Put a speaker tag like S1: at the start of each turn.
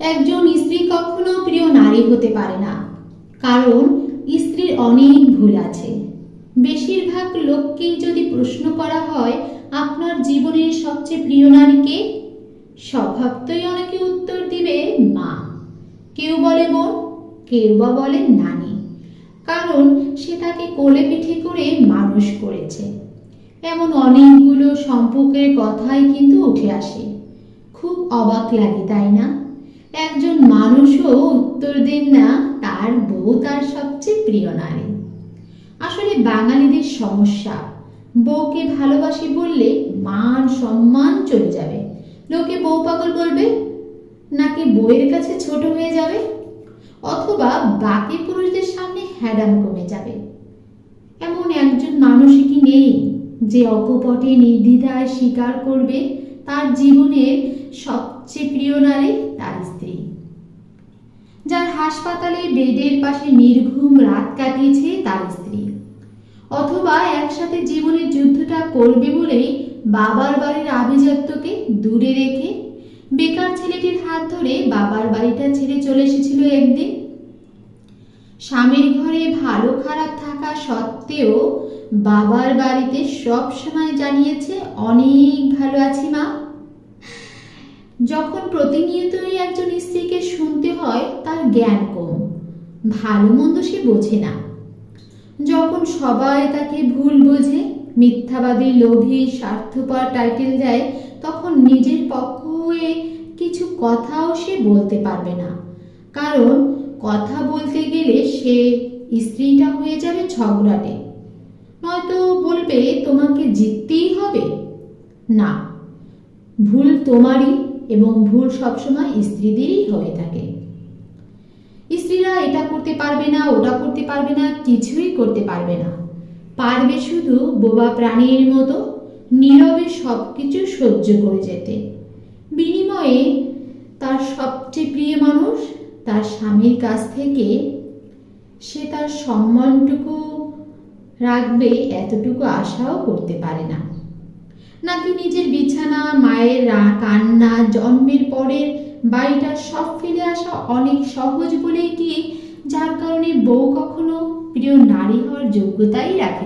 S1: একজন স্ত্রী কখনো প্রিয় নারী হতে পারে না, কারণ স্ত্রীর অনেক ভুল আছে। বেশিরভাগ লোককেই যদি প্রশ্ন করা হয়, আপনার জীবনের সবচেয়ে প্রিয় নারীকে স্বভাবতই অনেকে উত্তর দিবে, মা। কেউ বলে বোন, কেউ বা বলে নানি, কারণ সে তাকে কোলে পিঠে করে মানুষ করেছে। এমন অনেকগুলো সম্পর্কের কথাই কিন্তু উঠে আসে। খুব অবাক লাগে, তাই না? একজন মানুষও উত্তর দেন না, তার বউ তার সবচেয়ে প্রিয় নারী। আসলে বাঙালিদের সমস্যা। বউকে ভালোবাসি বললে মান সম্মান চলে যাবে। লোকে বউ পাগল বলবে, নাকি বউয়ের কাছে ছোট হয়ে যাবে? অথবা বাকি পুরুষদের সামনে হ্যাডাম কমে যাবে। এমন একজন মানুষই কি নেই, যে অকপটে, নির্দ্বিধায় স্বীকার করবে তার জীবনের সবচেয়ে প্রিয় নারী? তার স্ত্রী যার হাসপাতালে বেডের পাশে নির্ঘুম রাত কাটিয়েছে তার স্ত্রী। অথবা একসাথে জীবনের যুদ্ধটা করবে বলেই বাবার বাড়ির আভিজাত্যকে দূরে রেখে বেকার ছেলেটির হাত ধরে বাবার বাড়িটা ছেড়ে চলে এসেছিল একদিন। স্বামীর ঘরে ভালো খারাপ থাকা সত্ত্বেও বাবার বাড়িতে সব সময় জানিয়েছে, অনেক ভালো আছি মা। যখন প্রতিনিয়তই একজন স্ত্রীকে শুনতে হয়, তার জ্ঞান কম। ভালো মন্দ সে বোঝে না। যখন সবাই তাকে ভুল বোঝে, মিথ্যাবাদী, লোভী, স্বার্থপর টাইটেল দেয়, তখন নিজের পক্ষ হয়ে কিছু কথাও সে বলতে পারবে না। কারণ কথা বলতে গেলে সে স্ত্রীটা হয়ে যাবে ঝগড়াটে। নয়তো বলবে, তোমাকে জিততেই হবে? না। ভুল তোমারই এবং ভুল সবসময় স্ত্রীদেরই হয়ে থাকে। স্ত্রীরা এটা করতে পারবে না, ওটা করতে পারবে না, কিছুই করতে পারবে না। পারবে শুধু বোবা প্রাণীর মতো নীরবে সব কিছু সহ্য করে যেতে। বিনিময়ে তার সবচেয়ে প্রিয় মানুষ তার স্বামীর কাছ থেকে সে তার সম্মানটুকু রাখবে, এতটুকু আশাও করতে পারে না। নাকি নিজের বিছানা, মায়ের কান্না, জন্মের পরের বাড়িটা সব ফেলে আসা অনেক সহজ বলেই কি যার কারণে বউ কখনো প্রিয় নারী হওয়ার যোগ্যতাই রাখে।